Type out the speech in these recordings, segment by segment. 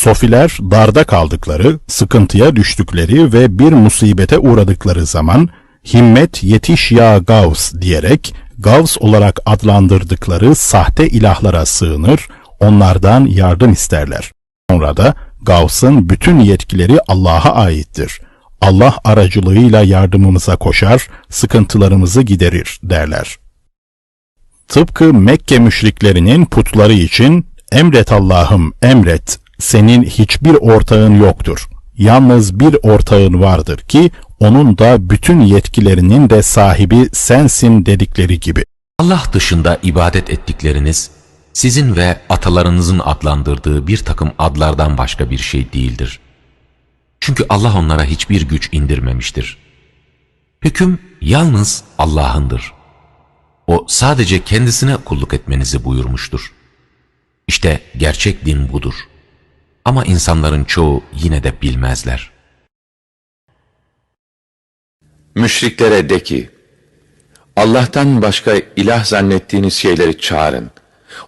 Sofiler darda kaldıkları, sıkıntıya düştükleri ve bir musibete uğradıkları zaman himmet yetiş ya Gavs diyerek Gavs olarak adlandırdıkları sahte ilahlara sığınır, onlardan yardım isterler. Sonra da Gavs'ın bütün yetkileri Allah'a aittir. Allah aracılığıyla yardımımıza koşar, sıkıntılarımızı giderir derler. Tıpkı Mekke müşriklerinin putları için emret Allah'ım emret, senin hiçbir ortağın yoktur. Yalnız bir ortağın vardır ki onun da bütün yetkilerinin de sahibi sensin dedikleri gibi. Allah dışında ibadet ettikleriniz, sizin ve atalarınızın adlandırdığı bir takım adlardan başka bir şey değildir. Çünkü Allah onlara hiçbir güç indirmemiştir. Hüküm yalnız Allah'ındır. O sadece kendisine kulluk etmenizi buyurmuştur. İşte gerçek din budur. Ama insanların çoğu yine de bilmezler. Müşriklere de ki, Allah'tan başka ilah zannettiğiniz şeyleri çağırın.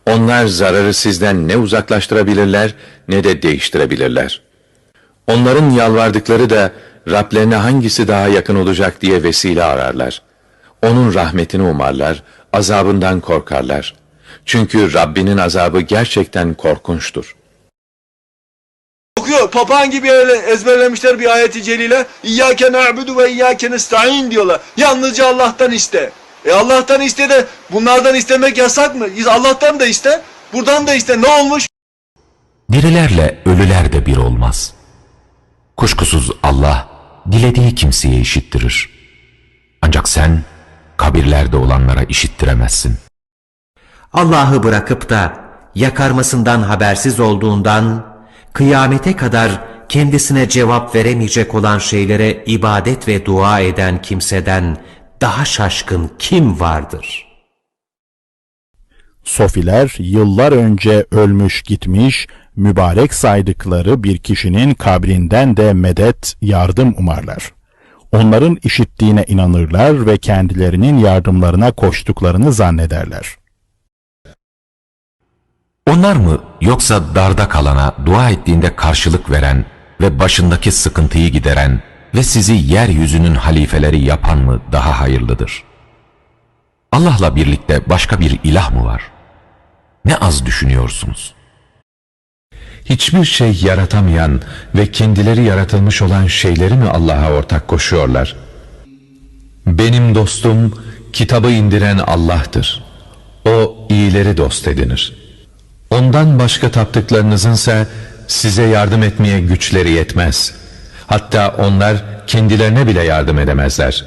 Onlar zararı sizden ne uzaklaştırabilirler ne de değiştirebilirler. Onların yalvardıkları da Rablerine hangisi daha yakın olacak diye vesile ararlar. Onun rahmetini umarlar, azabından korkarlar. Çünkü Rabbinin azabı gerçekten korkunçtur. Okuyor. Papağan gibi öyle ezberlemişler bir ayeti celile. İyyâke na'budu ve iyyâke nesta'in diyorlar. Yalnızca Allah'tan iste. E Allah'tan iste de bunlardan istemek yasak mı? Allah'tan da iste. Buradan da iste. Ne olmuş? Dirilerle ölüler de bir olmaz. Kuşkusuz Allah dilediği kimseye işittirir. Ancak sen kabirlerde olanlara işittiremezsin. Allah'ı bırakıp da yakarmasından habersiz olduğundan kıyamete kadar kendisine cevap veremeyecek olan şeylere ibadet ve dua eden kimseden daha şaşkın kim vardır? Sofiler yıllar önce ölmüş gitmiş, mübarek saydıkları bir kişinin kabrinden de medet, yardım umarlar. Onların işittiğine inanırlar ve kendilerinin yardımlarına koştuklarını zannederler. Onlar mı yoksa darda kalana dua ettiğinde karşılık veren ve başındaki sıkıntıyı gideren ve sizi yeryüzünün halifeleri yapan mı daha hayırlıdır? Allah'la birlikte başka bir ilah mı var? Ne az düşünüyorsunuz. Hiçbir şey yaratamayan ve kendileri yaratılmış olan şeyleri mi Allah'a ortak koşuyorlar? Benim dostum kitabı indiren Allah'tır. O iyileri dost edinir. Ondan başka taptıklarınızınsa size yardım etmeye güçleri yetmez. Hatta onlar kendilerine bile yardım edemezler.